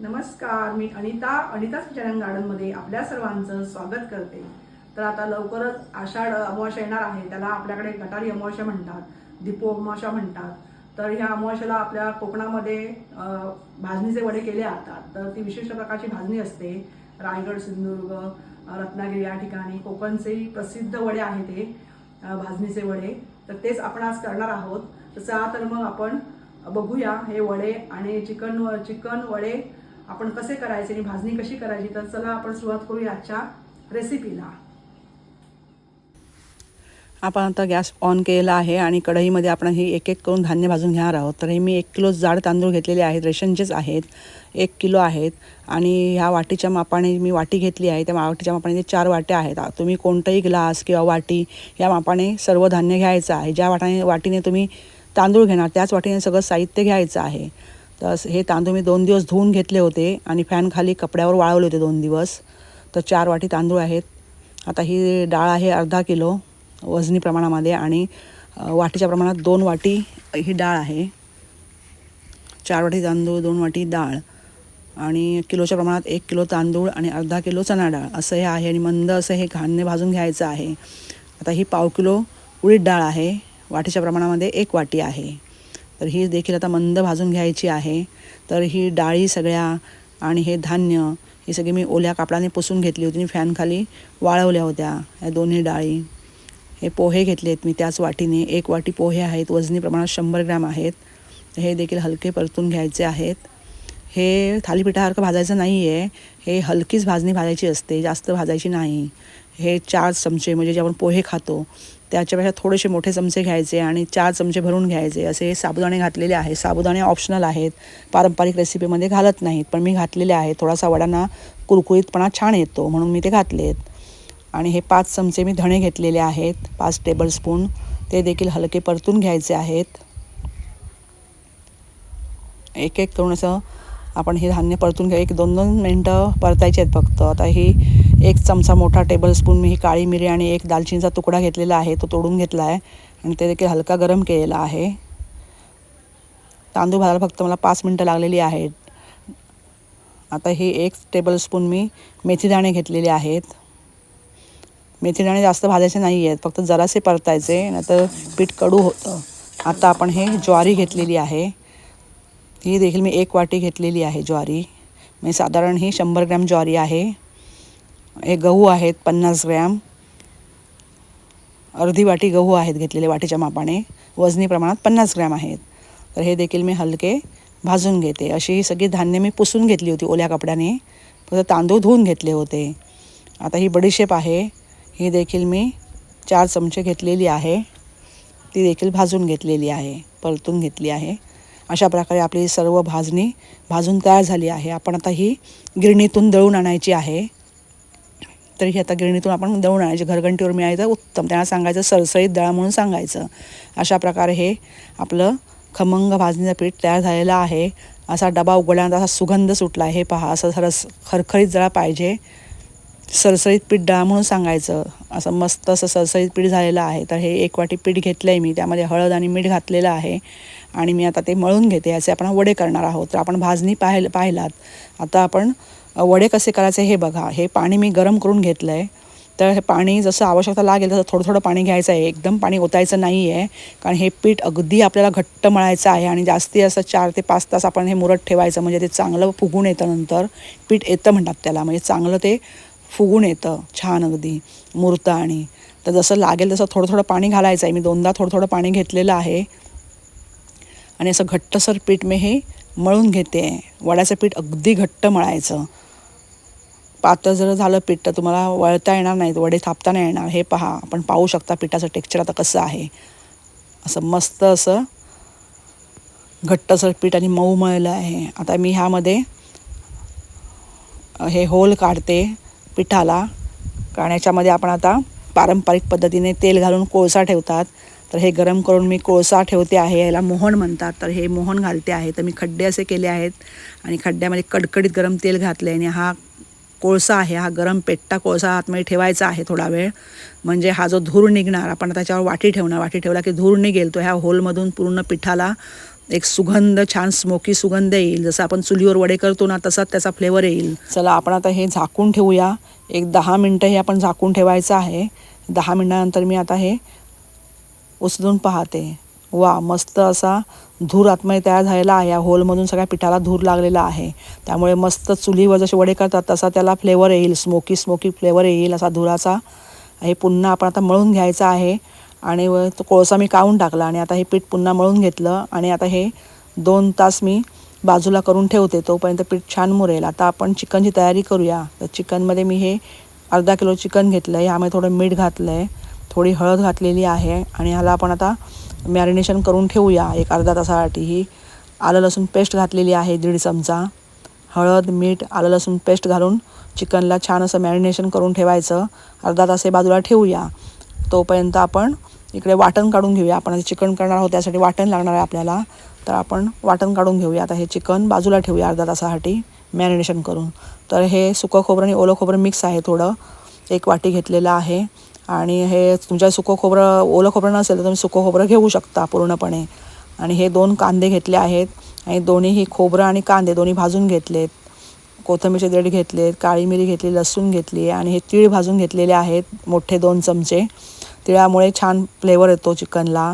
नमस्कार मी अनिता अनिताच किचन गार्डनमध्ये आपल्या सर्वांचं स्वागत करते. तर आता लवकरच आषाढ अमावस्या येणार आहे त्याला आपल्याकडे गटारी अमावस्या म्हणतात दीपो अमावस्या म्हणतात. तर ह्या अमावस्याला आपल्या कोकणामध्ये भाजणीचे वडे केले जातात. तर ती विशिष्ट प्रकारची भाजणी असते. रायगड सिंधुदुर्ग रत्नागिरी या ठिकाणी कोकणचे प्रसिद्ध वडे आहेत ते भाजणीचे वडे. तर तेच आपण आज करणार आहोत. तर चला तर मग आपण बघूया हे वडे आणि चिकन चिकन वडे आपण कसे करायचे आणि भाजणी कशी करायची तर चला आपण सुरुवात करूया आजच्या रेसिपीला आपण आता गॅस ऑन केलेला आहे आणि कढईमध्ये आपण हे एक एक करून धान्य भाजून घेणार आहोत. तर हे मी एक किलो जाड तांदूळ घेतलेले आहेत रेशनचेच आहेत. एक किलो आहेत. आणि ह्या वाटीच्या मापाने मी वाटी घेतली आहे. त्या वाटीच्या मापाने ते चार वाट्या आहेत. तुम्ही कोणतंही ग्लास किंवा वाटी या मापाने सर्व धान्य घ्यायचं आहे. ज्या वाटाने वाटीने तुम्ही तांदूळ घेणार त्याच वाटीने सगळं साहित्य घ्यायचं आहे. तर हे तांदूळ मी दोन दिवस धुवून घेतले होते आणि फॅनखाली कपड्यावर वाळवले होते दोन दिवस. तर चार वाटी तांदूळ आहेत. आता ही डाळ आहे अर्धा किलो वजनी प्रमाणामध्ये आणि वाटीच्या प्रमाणात दोन वाटी ही डाळ आहे. चार वाटी तांदूळ दोन वाटी डाळ आणि किलोच्या प्रमाणात एक किलो तांदूळ आणि अर्धा किलो चणा डाळ. असं हे आहे आणि मंद असं हे घाणने भाजून घ्यायचं आहे. आता ही पाव किलो उडीद डाळ आहे. वाटीच्या प्रमाणामध्ये एक वाटी आहे. तर ही देखील आता मंद भाजून घ्यायची आहे. तर ही डाळी सगळ्या आणि हे धान्य ही सगळी मी ओल्या कापडाने पुसून घेतली होती मी फॅनखाली वाळवल्या होत्या या दोन्ही डाळी. हे पोहे घेतले आहेत मी त्याच वाटीने. एक वाटी पोहे आहेत वजनी प्रमाणात शंभर ग्रॅम आहेत. हे देखील हलके परतून घ्यायचे आहेत. हे थालीपीठासारखं भाजायचं नाही आहे हे हलकीच भाजणी भाजायची असते जास्त भाजायची नाही. हे चार चमचे म्हणजे जे आपण पोहे खातो त्याच्यापेक्षा थोडेसे मोठे चमचे घ्यायचे आणि चार चमचे भरून घ्यायचे. असे हे साबुदाणे घातलेले आहेत. साबुदाणे ऑप्शनल आहेत. पारंपरिक रेसिपीमध्ये घालत नाहीत. पण मी घातलेले आहेत. थोडासा वडांना कुरकुरीतपणा छान येतो म्हणून मी ते घातले आहेत आणि हे पाच चमचे मी धणे घेतलेले आहेत. पाच टेबलस्पून ते देखील हलके परतून घ्यायचे आहेत. एक एक करून असं आपण हे धान्य परतून घ्या एक दोन दोन मिनटं परतायचे आहेत फक्त. आता ही एक चमचा मोठा टेबलस्पून मी ही काळी मिरी आणि एक दालचिनीचा तुकडा घेतलेला आहे. तो तोडून घेतला आहे आणि ते देखील हलका गरम केलेला आहे. तांदूळ भाजायला फक्त मला पाच मिनटं लागलेली आहेत. आता हे एक टेबलस्पून मी मेथीदाणे घेतलेले आहेत. मेथीदाणे जास्त भाजायचे नाही आहेत. फक्त जरासे परतायचे नाहीतर पीठ कडू होतं. आता आपण हे ज्वारी घेतलेली आहे. ही देखील मी एक वाटी घेतलेली आहे ज्वारी. म्हणजे साधारण ही शंभर ग्रॅम ज्वारी आहे. हे गहू आहेत पन्नास ग्रॅम. अर्धी वाटी गहू आहेत घेतलेले वाटीच्या मापाने. वजनी प्रमाणात पन्नास ग्रॅम आहेत. तर हे देखील मी हलके भाजून घेते. अशी ही सगळी धान्य मी पुसून घेतली होती ओल्या कपड्याने. फक्त तांदूळ धुवून घेतले होते. आता ही बडीशेप आहे. ही देखील मी चार चमचे घेतलेली आहे. ती देखील भाजून घेतलेली आहे. परतून घेतली आहे. अशा प्रकारे आपली सर्व भाजणी भाजून तयार झाली आहे. आपण आता ही गिरणीतून दळून आणायची आहे. तर ही आता गिरणीतून आपण दळून आणायची. घरघंटीवर मिळायचं उत्तम. त्यांना सांगायचं सरसळीत दळा म्हणून सांगायचं. अशा प्रकारे हे आपलं खमंग भाजणीचं पीठ तयार झालेलं आहे. असा डबा उघडल्यानंतर असा सुगंध सुटला आहे. हे पहा असं सरस खरखरीत जरा पाहिजे. सरसरीत पीठ डाळ म्हणून सांगायचं. असं मस्त असं सरसरीत पीठ झालेलं आहे. तर हे एक वाटी पीठ घेतलं आहे मी. त्यामध्ये हळद आणि मीठ घातलेलं आहे. आणि मी आता ते मळून घेते याचे आपण वडे करणार आहोत. तर आपण भाजणी पाहिल पाहिलात. आता आपण वडे कसे करायचे हे बघा. हे पाणी मी गरम करून घेतलं आहे तर हे पाणी जसं आवश्यकता लागेल तसं थोडं थोडं पाणी घ्यायचं आहे. एकदम पाणी ओतायचं नाही आहे कारण हे पीठ अगदी आपल्याला घट्ट मळायचं आहे आणि जास्ती असं चार ते पाच तास आपण हे मुरत ठेवायचं. म्हणजे ते चांगलं फुगून येतं नंतर. पीठ येतं म्हणतात त्याला. म्हणजे चांगलं ते फुगून येतं छान अगदी मुरतं आणि तर जसं लागेल तसं थोडं थोडं पाणी घालायचं आहे. मी दोनदा थोडं थोडं पाणी घेतलेलं आहे. आणि असं घट्टसर पीठ मी हे मळून घेते. वड्याचं पीठ अगदी घट्ट मळायचं. पातळ जर झालं पीठ तर तुम्हाला वळता येणार नाहीत. वडे थापता नाही येणार. हे पहा आपण पाहू शकता पिठाचं टेक्स्चर आता कसं आहे. असं मस्त असं घट्टसर पीठ आणि मऊ मळलं आहे. आता मी ह्यामध्ये हे होल काढते पिठाला. कारण याच्यामध्ये आपण आता पारंपरिक पद्धतीने तेल घालून कोळसा ठेवतात. तर हे गरम करून मी कोळसा ठेवते आहे याला मोहन म्हणतात. तर हे मोहन घालते आहे. तर मी खड्डे असे केले आहेत आणि खड्ड्यामध्ये कडकडीत गरम तेल घातले आणि हा कोळसा आहे हा गरम पेट्टा कोळसा आतमध्ये ठेवायचा आहे थोडा वेळ. म्हणजे हा जो धूर निघणार आपण त्याच्यावर वाटी ठेवणार. वाटी ठेवला की धूर निघेल. तो ह्या होलमधून पूर्ण पिठाला एक सुगंध छान स्मोकी सुगंध येईल. जसं आपण चुलीवर वडे करतो ना तसाच त्याचा फ्लेवर येईल. चला आपण आता हे झाकून ठेवूया. एक दहा मिनटं हे आपण झाकून ठेवायचं आहे. दहा मिनटानंतर मी आता हे उचलून पाहते. वा मस्त असा धूर आतमध्ये तयार झालेला आहे. या होलमधून सगळ्या पिठाला धूर लागलेला आहे. त्यामुळे मस्त चुलीवर जसे वडे करतात तसा त्याला फ्लेवर येईल. स्मोकी स्मोकी फ्लेवर येईल असा धुराचा. हे पुन्हा आपण आता मळून घ्यायचं आहे. आणि व तो कोळसा मी काढून टाकला आणि आता हे पीठ पुन्हा मळून घेतलं. आणि आता हे दोन तास मी बाजूला करून ठेवते. तोपर्यंत पीठ छान मुरेल. आता आपण चिकनची तयारी करूया. तर चिकनमध्ये मी हे अर्धा किलो चिकन घेतलं आहे ह्यामध्ये थोडं मीठ घातलं आहे थोडी हळद घातलेली आहे आणि ह्याला आपण आता मॅरिनेशन करून ठेवूया. एक अर्धा तासासाठी ही आलं लसूण पेस्ट घातलेली आहे दीड चमचा. हळद मीठ आलं लसूण पेस्ट घालून चिकनला छान असं मॅरिनेशन करून ठेवायचं. अर्धा तास हे बाजूला ठेवूया. तोपर्यंत आपण इकडे वाटण काढून घेऊया. आपण चिकन करणार आहोत त्यासाठी वाटण लागणार आहे आपल्याला. तर आपण वाटण काढून घेऊया. आता हे चिकन बाजूला ठेवूया अर्धा तासासाठी मॅरिनेशन करून. तर हे सुकं खोबरं आणि ओलं खोबरं मिक्स आहे थोडं. एक वाटी घेतलेलं आहे. आणि हे तुमच्या सुकं खोबरं ओलं खोबरं नसेल तर तुम्ही सुकं खोबरं घेऊ शकता पूर्णपणे. आणि हे दोन कांदे घेतले आहेत आणि दोन्हीही खोबरं आणि कांदे दोन्ही भाजून घेतलेत. कोथंबीरचे देठ घेतलेत काळी मिरी घेतली लसूण घेतली आणि हे तीळ भाजून घेतलेले आहेत मोठे दोन चमचे. तिळामुळे छान फ्लेवर येतो चिकनला.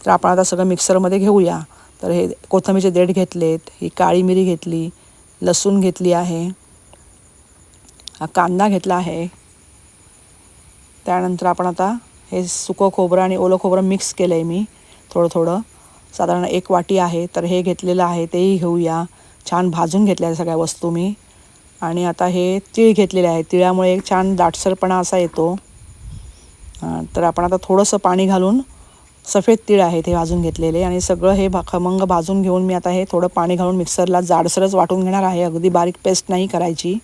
तर आपण आता सगळं मिक्सरमध्ये घेऊया. तर हे कोथंबीरचे देठ घेतलेत ही काळी मिरी घेतली लसूण घेतली आहे. हा कांदा घेतला आहे. त्यानंतर आपण आता हे सुकं खोबरं आणि ओलं खोबरं मिक्स केलं आहे मी थोडं थोडं. साधारण एक वाटी आहे तर हे घेतलेलं आहे तेही घेऊया. छान भाजून घेतल्या सगळ्या वस्तू मी. आणि आता हे तीळ घेतलेले आहे तिळामुळे एक छान दाटसरपणा असा येतो. तर आपण आता थोडंसं पाणी घालून सफेद तीळ आहेत हे भाजून घेतलेले. आणि सगळं हे भा खमंग भाजून घेऊन मी आता हे थोडं पाणी घालून मिक्सरला जाडसरच वाटून घेणार आहे. अगदी बारीक पेस्ट नाही करायची.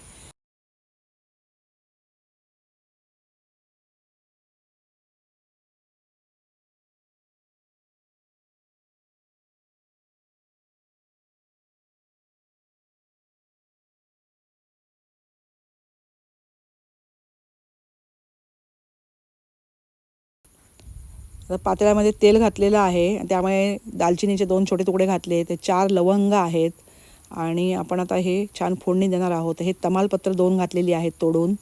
तर पातेल्यामध्ये तेल घातलेलं आहे. त्यामुळे दालचिनीचे दोन छोटे तुकडे घातले ते चार लवंग आहेत आणि आपण आता हे छान फोडणी देणार आहोत. हे तमालपत्र दोन घातलेली आहेत तोडून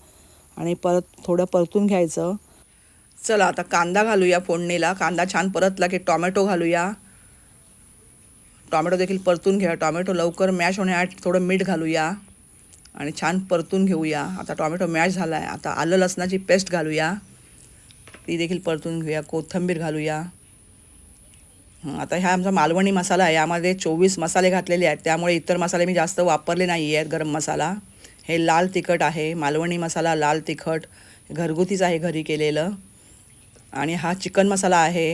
आणि परत थोडं परतून घ्यायचं. चला आता कांदा घालूया फोडणीला. कांदा छान परतला की टॉमॅटो घालूया. टॉमॅटो देखील परतून घ्या. टॉमॅटो लवकर मॅश होण्याआधी थोडं मीठ घालूया आणि छान परतून घेऊया. आता टॉमॅटो मॅश झाला आहे आता आलं लसणाची पेस्ट घालूया. ती देखील परतून घेऊया. कोथिंबीर घालूया. आता हा आमचा मालवणी मसाला आहे. यामध्ये चोवीस मसाले घातलेले आहेत. त्यामुळे इतर मसाले मी जास्त वापरले नाही आहेत गरम मसाला. हे लाल तिखट आहे. मालवणी मसाला लाल तिखट. घरगुतीच आहे घरी केलेलं. आणि हा चिकन मसाला आहे.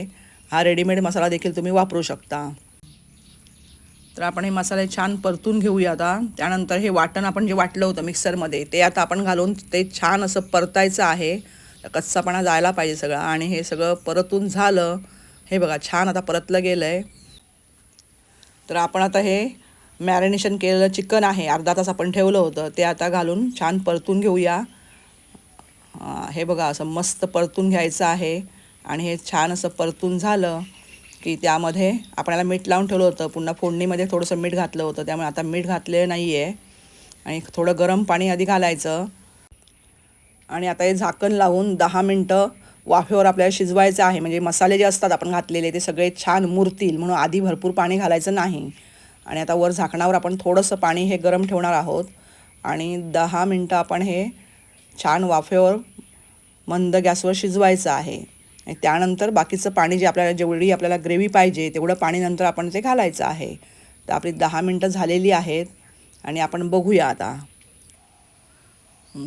हा रेडीमेड मसाला देखील तुम्ही वापरू शकता. तर आपण हे मसाले छान परतून घेऊया आता. त्यानंतर हे वाटण आपण जे वाटलं होतं मिक्सरमध्ये ते आता आपण घालून ते छान असं परतायचं आहे. कच्चापणा जायला पाहिजे सगळा. आणि हे सगळं परतून झालं हे बघा छान आता परतलं गेलं आहे तर आपण आता हे मॅरिनेशन केलेलं चिकन आहे. अर्धा तास आपण ठेवलं होतं. ते आता घालून छान परतून घेऊया. हे बघा असं मस्त परतून घ्यायचं आहे. आणि हे छान असं परतून झालं की त्यामध्ये आपल्याला मीठ लावून ठेवलं होतं. पुन्हा फोडणीमध्ये थोडंसं मीठ घातलं होतं. त्यामुळे आता मीठ घातलेलं नाही आहे आणि थोडं गरम पाणी आधी घालायचं. आणि आता हे झाकण लावून दहा मिनटं वाफेवर आपल्याला शिजवायचं आहे. म्हणजे मसाले जे असतात आपण घातलेले ते सगळे छान मुरतील म्हणून आधी भरपूर पाणी घालायचं नाही. आणि आता वर झाकणावर आपण थोडंसं पाणी हे गरम ठेवणार आहोत. आणि दहा मिनटं आपण हे छान वाफेवर मंद गॅसवर शिजवायचं आहे. आणि त्यानंतर बाकीचं पाणी जे आपल्याला जेवढी आपल्याला ग्रेव्ही पाहिजे तेवढं पाणी नंतर आपण ते घालायचं आहे. तर आपली दहा मिनटं झालेली आहेत आणि आपण बघूया आता.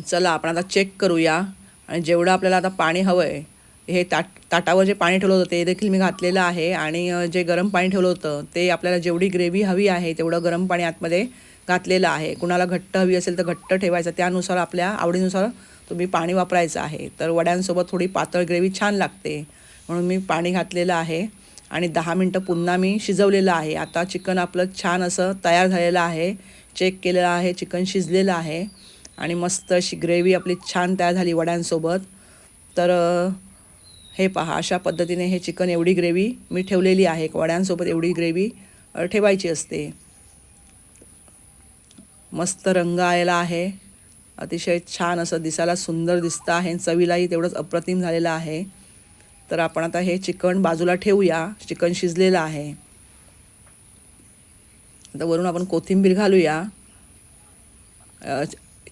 चला आपण आता चेक करूया. आणि जेवढं आपल्याला आता पाणी हवं आहे हे ताट ताटावर जे पाणी ठेवलं होतं ते देखील मी घातलेलं आहे. आणि जे गरम पाणी ठेवलं होतं ते आपल्याला जेवढी ग्रेव्ही हवी आहे तेवढं गरम पाणी आतमध्ये घातलेलं आहे. कुणाला घट्ट हवी असेल तर घट्ट ठेवायचं. त्यानुसार आपल्या आवडीनुसार तुम्ही पाणी वापरायचं आहे. तर वड्यांसोबत थोडी पातळ ग्रेव्ही छान लागते. म्हणून मी पाणी घातलेलं आहे. आणि दहा मिनटं पुन्हा मी शिजवलेलं आहे. आता चिकन आपलं छान असं तयार झालेलं आहे. चेक केलेलं आहे. चिकन शिजलेलं आहे. आणि मस्त अशी ग्रेव्ही आपली छान तयार झाली वड्यांसोबत. तर हे पहा अशा पद्धतीने हे चिकन एवढी ग्रेव्ही मी ठेवलेली आहे. वड्यांसोबत एवढी ग्रेव्ही ठेवायची असते. मस्त रंग आलेला आहे. अतिशय छान असं दिसायला सुंदर दिसतं आहे. चवीलाही तेवढंच अप्रतिम झालेलं आहे. तर आपण आता हे चिकन बाजूला ठेवूया. चिकन शिजलेलं आहे. आता वरून आपण कोथिंबीर घालूया.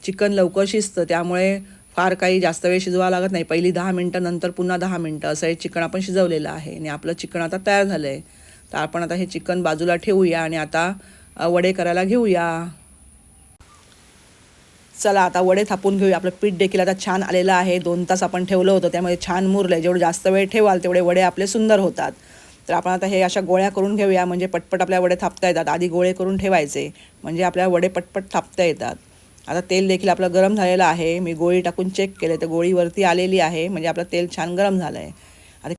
चिकन लवकर शिजतं त्यामुळे फार काही जास्त वेळ शिजवा लागत नाही. पहिली दहा मिनटं नंतर पुन्हा दहा मिनटं असं हे चिकन आपण शिजवलेलं आहे. आणि आपलं चिकन आता तयार झालं आहे तर आपण आता हे चिकन बाजूला ठेवूया आणि आता वडे करायला घेऊया. चला आता वडे थापून घेऊया. आपलं पीठ देखील आता छान आलेलं आहे. दोन तास आपण ठेवलं होतं त्यामुळे छान मुरलं आहे जेवढं जास्त वेळ ठेवाल तेवढे वडे आपले सुंदर होतात. तर आपण आता हे अशा गोळ्या करून घेऊया. म्हणजे पटपट आपल्या वडे थापता येतात. आधी गोळे करून ठेवायचे. म्हणजे आपल्या वडे पटपट थापता येतात. आता तेल देखील आपलं गरम झालेलं आहे. मी गोळी टाकून चेक केले तर गोळीवरती आलेली आहे. म्हणजे आपलं तेल छान गरम झालं आहे आता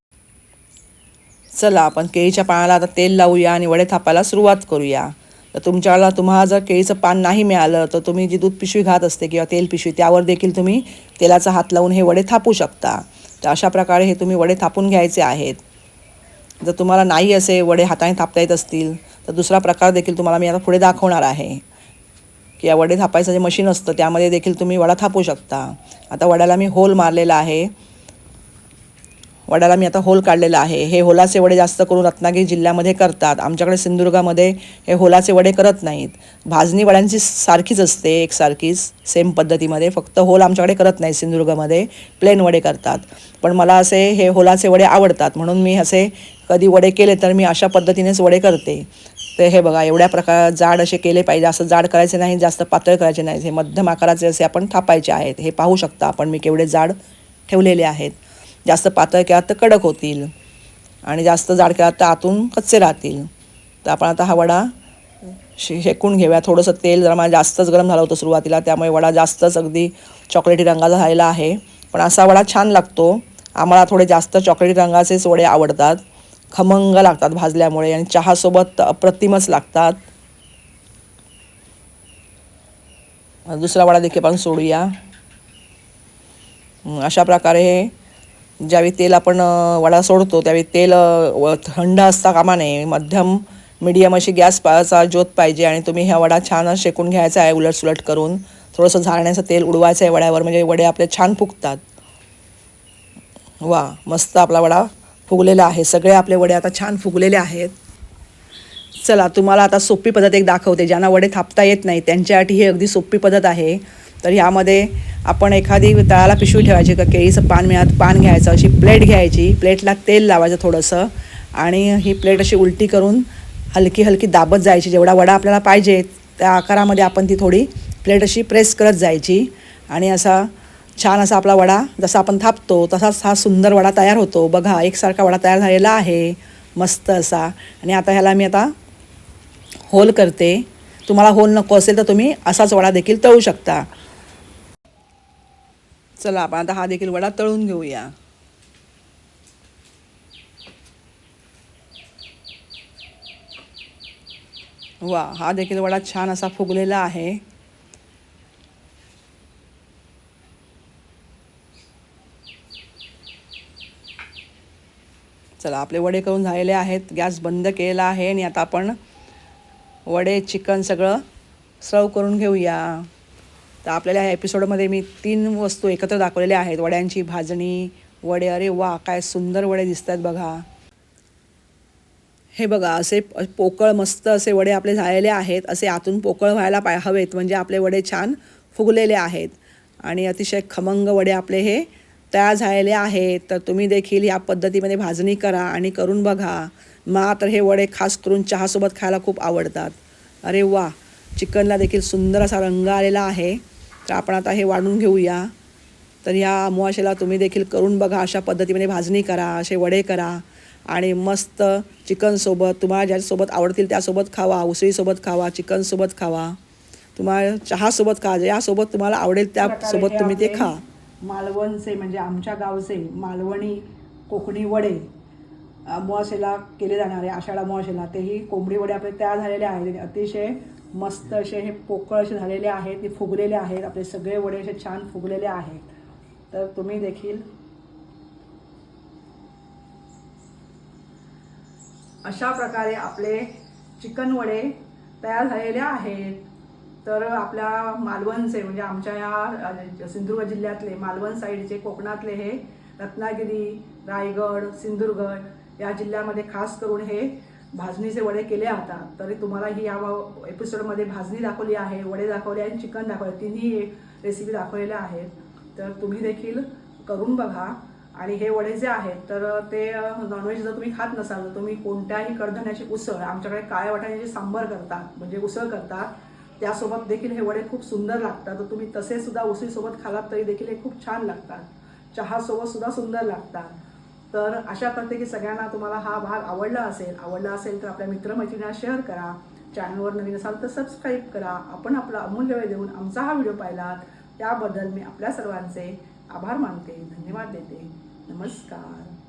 चला आपण केळीच्या पानाला आता तेल लावूया आणि वडे थापायला सुरुवात करूया. तर तुमच्याला तुम्हाला जर केळीचं पान नाही मिळालं तर तुम्ही जी दूध पिशवी घात असते किंवा तेल पिशवी त्यावर देखील तुम्ही तेलाचा हात लावून हे वडे थापू शकता. तर अशा प्रकारे हे तुम्ही वडे थापून घ्यायचे आहेत. जर तुम्हाला नाही असे वडे हाताने थापता येत असतील तर दुसरा प्रकार देखील तुम्हाला मी आता पुढे दाखवणार आहे. की या वडे थापायचं जे मशीन असतं त्यामध्ये देखील तुम्ही वडा थापू शकता. आता वड्याला मी होल मारलेला आहे. वड्याला मी आता होल काढलेला आहे. हे होलाचे वडे जास्त करून रत्नागिरी जिल्ह्यामध्ये करतात. आमच्याकडे सिंधुदुर्गामध्ये हे होलाचे वडे करत नाहीत. भाजणी वड्यांची सारखीच असते एकसारखीच सेम पद्धतीमध्ये. फक्त होल आमच्याकडे करत नाही सिंधुदुर्गामध्ये. प्लेन वडे करतात. पण मला असे हे होलाचे वडे आवडतात. म्हणून मी असे कधी वडे केले तर मी अशा पद्धतीनेच वडे करते. तर हे बघा एवढ्या प्रकार जाड असे केले पाहिजे असं जाड करायचे नाही जास्त पातळ करायचे नाही हे मध्यम आकाराचे असे आपण थापायचे आहेत हे पाहू शकता आपण मी केवढे जाड ठेवलेले आहेत. जास्त पातळ केलात तर कडक होतील आणि जास्त जाड केला तर आतून कच्चे राहतील. तर आपण आता हा वडा शे शेकून घेऊया. थोडंसं तेल जरा मला जास्तच गरम झालं होतं सुरुवातीला त्यामुळे वडा जास्तच अगदी चॉकलेटी रंगाचा झालेला आहे. पण असा वडा छान लागतो. आम्हाला थोडे जास्त चॉकलेटी रंगाचेच वडे आवडतात. खमंग लागतात भाजल्यामुळे आणि चहासोबत अप्रतिमच लागतात. दुसरा वडा देखील आपण सोडूया. अशा प्रकारे हे ज्यावेळी तेल आपण वडा सोडतो त्यावेळी तेल व- थंड असता कामा नये मध्यम मिडियम अशी गॅस पाचा ज्योत पाहिजे आणि तुम्ही ह्या वडा छान शेकून घ्यायचा आहे उलट सुलट करून. थोडंसं झाडण्याचं तेल उडवायचं आहे वड्यावर म्हणजे वडे आपले छान फुगतात. वा मस्त आपला वडा फुगलेलं आहे. सगळे आपले वडे आता छान फुगलेले आहेत. चला तुम्हाला आता सोपी पद्धत एक दाखवते. ज्यांना वडे थापता येत नाही त्यांच्यासाठी ही अगदी सोपी पद्धत आहे. तर ह्यामध्ये आपण एखादी तळाला पिशवी ठेवायची का केळीचं पान मिळत पान घ्यायचं अशी प्लेट घ्यायची. प्लेटला तेल लावायचं थोडंसं आणि ही प्लेट अशी उलटी करून हलकी हलकी दाबत जायची. जेवढा वडा आपल्याला पाहिजे त्या आकारामध्ये आपण ती थोडी प्लेट अशी प्रेस करत जायची. आणि असा छान असा आपला वडा जसा आपण थापतो तसाच हा सुंदर वडा तयार होतो. बघा एकसारखा वडा तयार झालेला आहे. मस्त असा. आणि आता ह्याला मी आता होल करते. तुम्हाला होल नको असेल तर तुम्ही असाच वडा देखील तळू शकता. चला आपण आता हा देखील वडा तळून घेऊया. वा हा देखील वडा छान असा फुगलेला आहे. चला आपले वडे करून झालेले आहेत गॅस बंद केलेला आहे आणि आता आपण वडे चिकन सगळं सर्व करून घेऊया. तर आपल्याला ह्या एपिसोडमध्ये मी तीन वस्तू एकत्र दाखवलेल्या आहेत. वड्यांची भाजणी वडे अरे वा काय सुंदर वडे दिसत आहेत बघा. हे बघा असे पोकळ मस्त असे वडे आपले झालेले आहेत. असे आतून पोकळ व्हायला पाय हवेत म्हणजे आपले वडे छान फुगलेले आहेत. आणि अतिशय खमंग वडे आपले हे तयार झालेले आहेत तर तुम्ही देखील या पद्धतीमध्ये भाजणी करा आणि करून बघा. मात्र हे वडे खास करून चहासोबत खायला खूप आवडतात. अरे वा चिकनला देखील सुंदर असा रंग आलेला आहे. तर आपण आता हे वाढून घेऊया. तर या अमावास्येला तुम्ही देखील करून बघा अशा पद्धतीमध्ये भाजणी करा असे वडे करा. आणि मस्त चिकनसोबत तुम्हाला ज्यासोबत आवडतील त्यासोबत खावा उसळीसोबत खावा चिकनसोबत खावा. तुम्हाला चहासोबत खा यासोबत तुम्हाला आवडेल त्यासोबत तुम्ही ते खा. मालवणचे म्हणजे आमच्या गावचे मालवणी कोकणी वडे अमावासेला केले जाणारे आषाढ अमावासेला तेही कोंबडी वडे आपले तयार झालेले आहेत. अतिशय मस्त असे हे पोकळ असे झालेले आहेत ते फुगलेले आहेत. आपले सगळे वडे असे छान फुगलेले आहेत. तर तुम्ही देखील अशा प्रकारे आपले चिकन वडे तयार झालेले आहेत. तर आपल्या मालवणचे म्हणजे आमच्या या सिंधुदुर्ग जिल्ह्यातले मालवण साईडचे कोकणातले हे रत्नागिरी रायगड सिंधुदुर्ग या जिल्ह्यामध्ये खास करून हे भाजणीचे वडे केले जातात. तरी तुम्हाला ही या एपिसोडमध्ये भाजणी दाखवली आहे वडे दाखवले आणि चिकन दाखवले. तिन्ही रेसिपी दाखवलेल्या आहेत. तर तुम्ही देखील करून बघा. आणि हे वडे जे आहेत तर ते नॉनव्हेज जर तुम्ही खात नसाल तर तुम्ही कोणत्याही कडधान्याची उसळ आमच्याकडे काळ्या वाटाण्याची सांबर करतात म्हणजे उसळ करतात. त्यासोबत देखील हे वडे खूप सुंदर लागतात. तर तुम्ही तसे सुद्धा उसळीसोबत खालात तरी देखील हे खूप छान लागतात. चहासोबत सुद्धा सुंदर लागतात. तर अशा करते की सगळ्यांना तुम्हाला हा भाग आवडला असेल आवडला असेल तर आपल्या मित्रमैत्रिणींना शेअर करा. चॅनलवर नवीन असाल तर सबस्क्राईब करा. आपण आपला अमूल्य वेळ देऊन आमचा हा व्हिडिओ पाहिलात. त्याबद्दल मी आपल्या सर्वांचे आभार मानते. धन्यवाद देते. नमस्कार.